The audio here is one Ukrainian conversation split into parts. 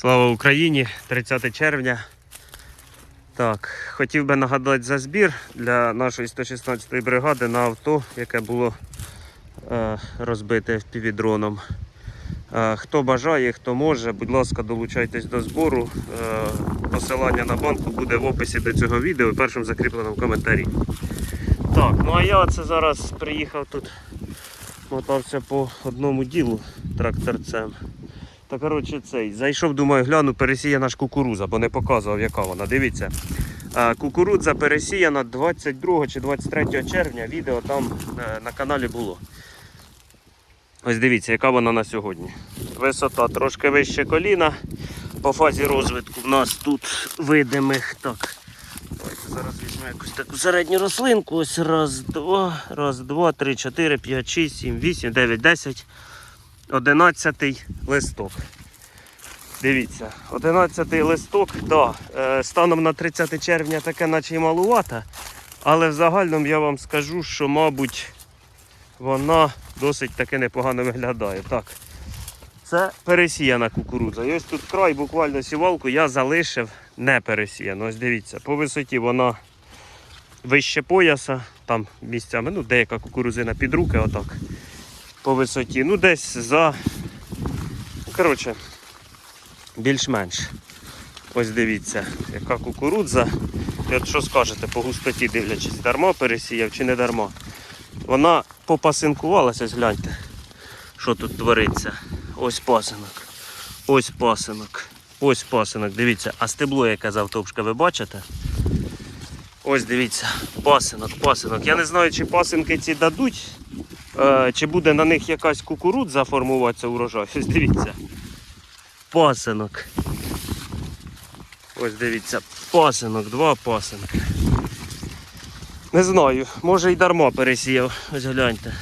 Слава Україні! 30 червня. Так, хотів би нагадати за збір для нашої 116-ї бригади на авто, яке було е, розбите півдроном. Е, хто бажає, хто може, будь ласка, долучайтесь до збору. Е, посилання на банку буде в описі до цього відео, першим закріпленому коментарі. Так, ну а я це зараз приїхав тут, мотався по одному ділу тракторцем. Та коротше цей. Зайшов, думаю, гляну, пересіяна ж кукуруза, бо не показував, яка вона. Дивіться. Кукурудза пересіяна 22 чи 23 червня. Відео там е, на каналі було. Ось дивіться, яка вона на сьогодні. Висота трошки вище коліна. По фазі розвитку в нас тут видимих. Так. Давайте зараз візьму якусь таку середню рослинку. Ось раз, два, раз, два, три, чотири, п'ять, шість, сім, вісім, дев'ять, десять. 11 листок. Дивіться, 11 листок, да, е, станом на 30 червня таке наче й малувата, але в загальному я вам скажу, що, мабуть, вона досить таки непогано виглядає. Так, це пересіяна кукурудза. І ось тут край, буквально сівалку я залишив не пересіяну. Ось дивіться, по висоті вона вище пояса, там місцями, ну, деяка кукурузина під руки, отак по висоті. Ну, десь за. Коротше, більш-менш. Ось дивіться, яка кукурудза. І от що скажете по густоті, дивлячись, дарма пересіяв чи не дарма. Вона попасинкувалася, гляньте, що тут твориться. Ось пасинок. Ось пасинок. Ось пасинок. Дивіться, а стебло, яке завтовшка, ви бачите? Ось дивіться, пасинок, пасинок. Я не знаю, чи пасинки ці дадуть чи буде на них якась кукурудза формуватися урожай. Ось дивіться. Пасинок. Ось дивіться, пасинок, два пасинки. Не знаю, може й дарма пересіяв. Ось гляньте.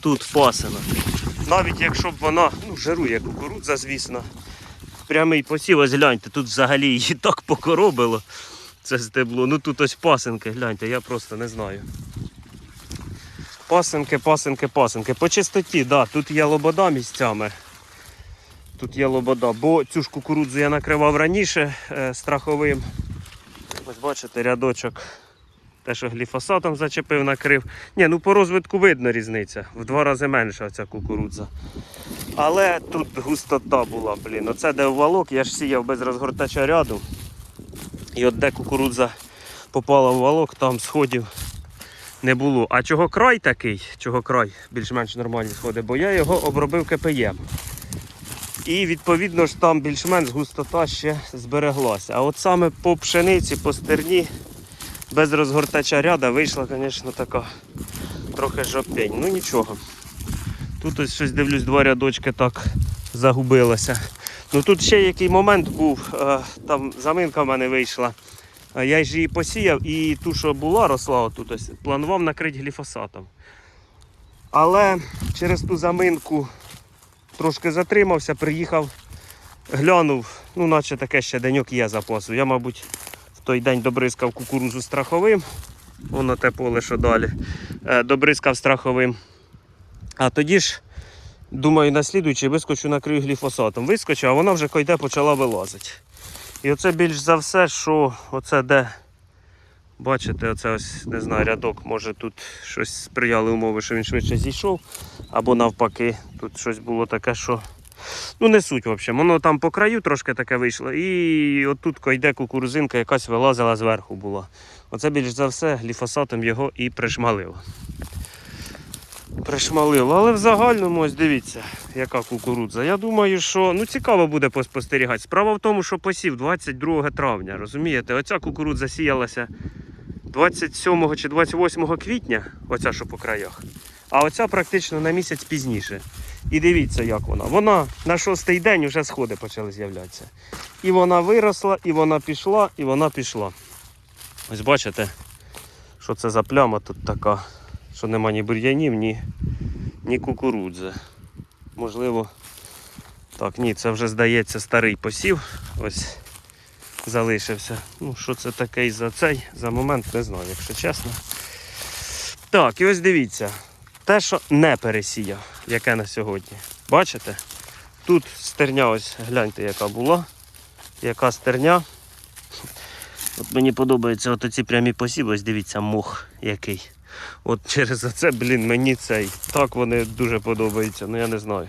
Тут пасинок. Навіть якщо б вона, ну, жирує кукурудза, звісно. Прямий посів, ось гляньте, тут взагалі її так покоробило. Це стебло. Ну тут ось пасинки, гляньте, я просто не знаю. Пасинки, пасинки, пасинки. По чистоті, да, тут є лобода місцями. Тут є лобода, бо цю ж кукурудзу я накривав раніше е, страховим. Ось бачите, рядочок. Те, що гліфосатом зачепив, накрив. Ні, ну по розвитку видно різниця. В два рази менша ця кукурудза. Але тут густота була, блін. Оце де валок, я ж сіяв без розгортача ряду. І от де кукурудза попала в валок, там сходів не було. А чого край такий, чого край більш-менш нормальні сходи, бо я його обробив КПЄм. І відповідно ж там більш-менш густота ще збереглася. А от саме по пшениці, по стерні, без розгортача ряда вийшла, звісно, така трохи жопень. Ну нічого. Тут ось щось дивлюсь, два рядочки так загубилося. Ну тут ще який момент був, е, там заминка в мене вийшла. Я ж її посіяв і ту, що була, росла отут, ось, планував накрити гліфосатом. Але через ту заминку трошки затримався, приїхав, глянув, ну наче таке ще деньок є запасу. Я, мабуть, в той день добризкав кукурузу страховим. Воно те поле, що далі. Е, Добризкав страховим. А тоді ж, думаю, на слідуючий вискочу накрию гліфосатом. Вискочив, а вона вже койде почала вилазити. І оце більш за все, що оце де, бачите, оце ось, не знаю, рядок, може тут щось сприяли умови, що він швидше зійшов, або навпаки, тут щось було таке, що. Ну, не суть, в общем. Воно там по краю трошки таке вийшло. І отут йде кукурузинка, якась вилазила зверху була. Оце більш за все гліфосатом його і пришмалило. Пришмалило. Але в загальному ось дивіться, яка кукурудза. Я думаю, що ну, цікаво буде поспостерігати. Справа в тому, що посів 22 травня. Розумієте, оця кукурудза сіялася 27 чи 28 квітня, оця що по краях. А оця практично на місяць пізніше. І дивіться, як вона. Вона на шостий день вже сходи почали з'являтися. І вона виросла, і вона пішла, і вона пішла. Ось бачите, що це за пляма тут така, що нема ні бур'янів, ні, ні кукурудзи. Можливо. Так, ні, це вже здається старий посів. Ось залишився. Ну, що це таке за цей, за момент не знаю, якщо чесно. Так, і ось дивіться. Те, що не пересіяв, яке на сьогодні. Бачите? Тут стерня, ось гляньте, яка була. Яка стерня. От мені подобається от ці прямі посіви, ось дивіться, мох який. От через це, блін, мені цей. Так вони дуже подобаються, ну я не знаю.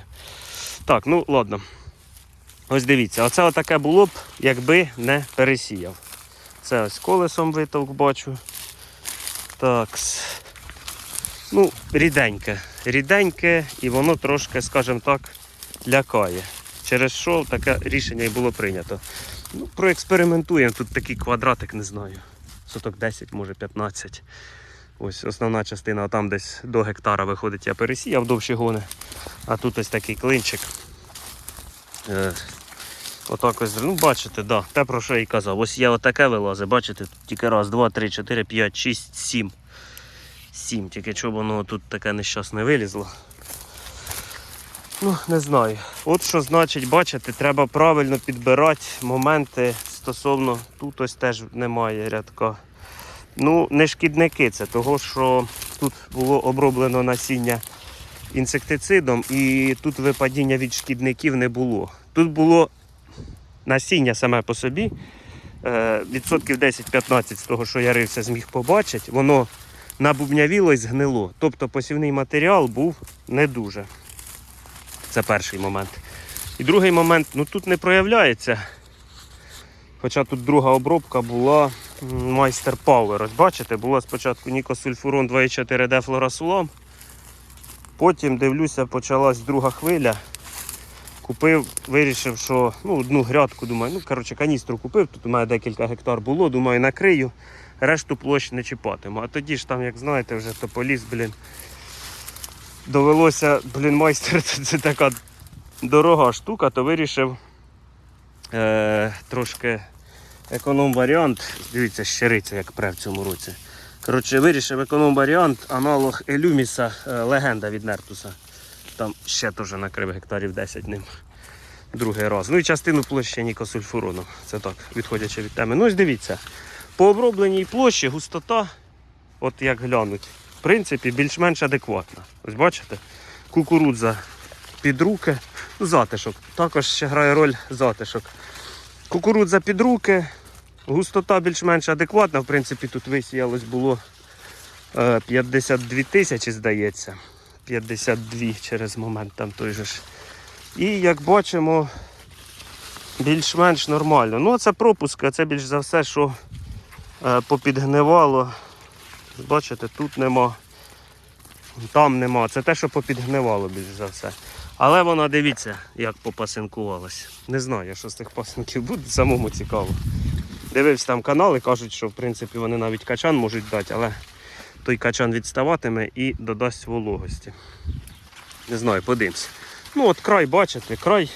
Так, ну ладно. Ось дивіться, оце отаке було б, якби не пересіяв. Це ось колесом витовк бачу. Так. Ну, ріденьке. Ріденьке, і воно трошки, скажімо так, лякає. Через що таке рішення і було прийнято. Ну, проекспериментуємо. Тут такий квадратик, не знаю. Соток 10, може 15. Ось основна частина, там десь до гектара виходить, я пересіяв довші гони. А тут ось такий клинчик. Е, отак ось, ну бачите, да, те про що я і казав. Ось я отаке вилазить, бачите, тут тільки раз, два, три, чотири, п'ять, шість, сім. Сім, тільки чого воно тут таке нещасне вилізло. Ну, не знаю. От що значить, бачите, треба правильно підбирати моменти стосовно. Тут ось теж немає рядка. Ну, не шкідники це, того що тут було оброблено насіння інсектицидом і тут випадіння від шкідників не було. Тут було насіння саме по собі. е, Відсотків 10-15 з того, що я рився, зміг побачити, воно набубнявіло і згнило. Тобто посівний матеріал був не дуже. Це перший момент. І другий момент, ну тут не проявляється. Хоча тут друга обробка була майстер Power. Ось бачите, була спочатку Нікосульфурон 2,4D флорасулам. Потім дивлюся, почалась друга хвиля. Купив, вирішив, що ну, одну грядку, думаю, ну коротше, каністру купив, тут у мене декілька гектар було, думаю, накрию, решту площ не чіпатиму. А тоді ж там, як знаєте, вже тополіс, блін. Довелося, блін, майстер, це така дорога штука, то вирішив е, трошки економ варіант. Дивіться, щириця, як пре в цьому році. Коротше, вирішив економ варіант, аналог Елюміса, е, легенда від Нертуса. Там ще теж накрив гектарів 10 ним. Другий раз. Ну і частину площі нікосульфурону. Це так, відходячи від теми. Ну ось дивіться. По обробленій площі густота, от як глянуть, в принципі, більш-менш адекватна. Ось бачите? Кукурудза під руки. Затишок. Також ще грає роль затишок. Кукурудза під руки, густота більш-менш адекватна. В принципі, тут висіялось було е, 52 тисячі, здається. 52 через момент там той же ж. І як бачимо, більш-менш нормально. Ну, це пропуск, а це більш за все, що е, попідгнивало. Бачите, тут нема, там нема. Це те, що попідгнивало більш за все. Але вона дивіться, як попасинкувалась. Не знаю, що з тих пасинків буде, самому цікаво. Дивився там канали, кажуть, що в принципі вони навіть качан можуть дати, але той качан відставатиме і додасть вологості. Не знаю, подивимось. Ну от край, бачите, край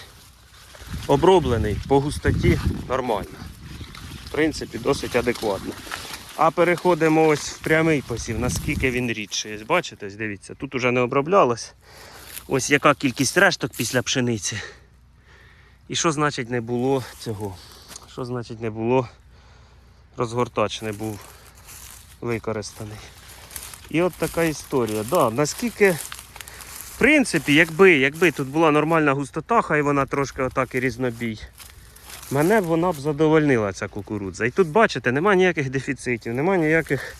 оброблений по густоті нормально. В принципі, досить адекватно. А переходимо ось в прямий посів, наскільки він рідший. Бачите, дивіться, тут уже не оброблялось. Ось яка кількість решток після пшениці. І що значить не було цього? Що значить не було? Розгортач не був використаний. І от така історія. Да, наскільки, в принципі, якби, якби тут була нормальна густота, хай вона трошки отак і різнобій. Мене б вона б задовольнила ця кукурудза. І тут, бачите, нема ніяких дефіцитів, нема ніяких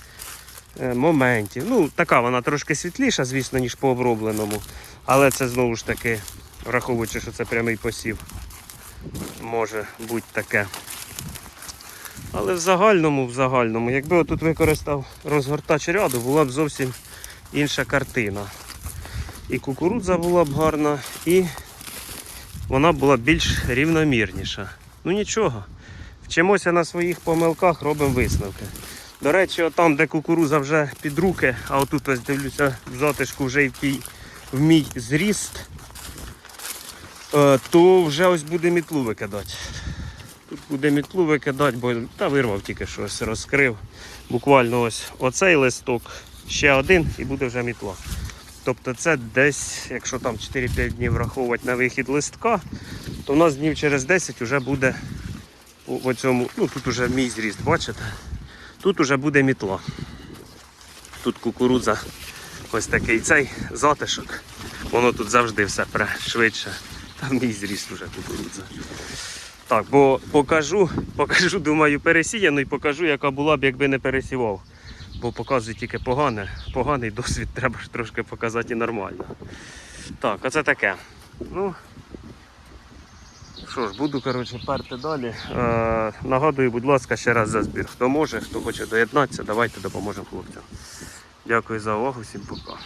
моментів. Ну, така вона трошки світліша, звісно, ніж по обробленому. Але це знову ж таки, враховуючи, що це прямий посів, може бути таке. Але в загальному, в загальному, якби отут використав розгортач ряду, була б зовсім інша картина. І кукурудза була б гарна, і вона була б більш рівномірніша. Ну нічого, вчимося на своїх помилках, робимо висновки. До речі, там, де кукуруза вже під руки, а отут ось дивлюся в затишку вже й в, мій зріст, е, то вже ось буде мітлу викидати. Тут буде мітлу викидати, бо та вирвав тільки щось, розкрив. Буквально ось оцей листок, ще один і буде вже мітла. Тобто це десь, якщо там 4-5 днів враховувати на вихід листка, то в нас днів через 10 вже буде у цьому, ну тут вже мій зріст, бачите? Тут вже буде мітла. Тут кукурудза, ось такий цей затишок. Воно тут завжди все швидше. А мій зріст уже кукурудза. Так, бо покажу, покажу, думаю, пересіяну і покажу, яка була б, якби не пересівав. Бо показую тільки погане. Поганий досвід треба ж трошки показати і нормально. Так, а це таке. Ну, що ж, буду коротше, перти далі. Е, нагадую, будь ласка, ще раз за збір. Хто може, хто хоче доєднатися, давайте допоможемо хлопцям. Дякую за увагу, всім пока.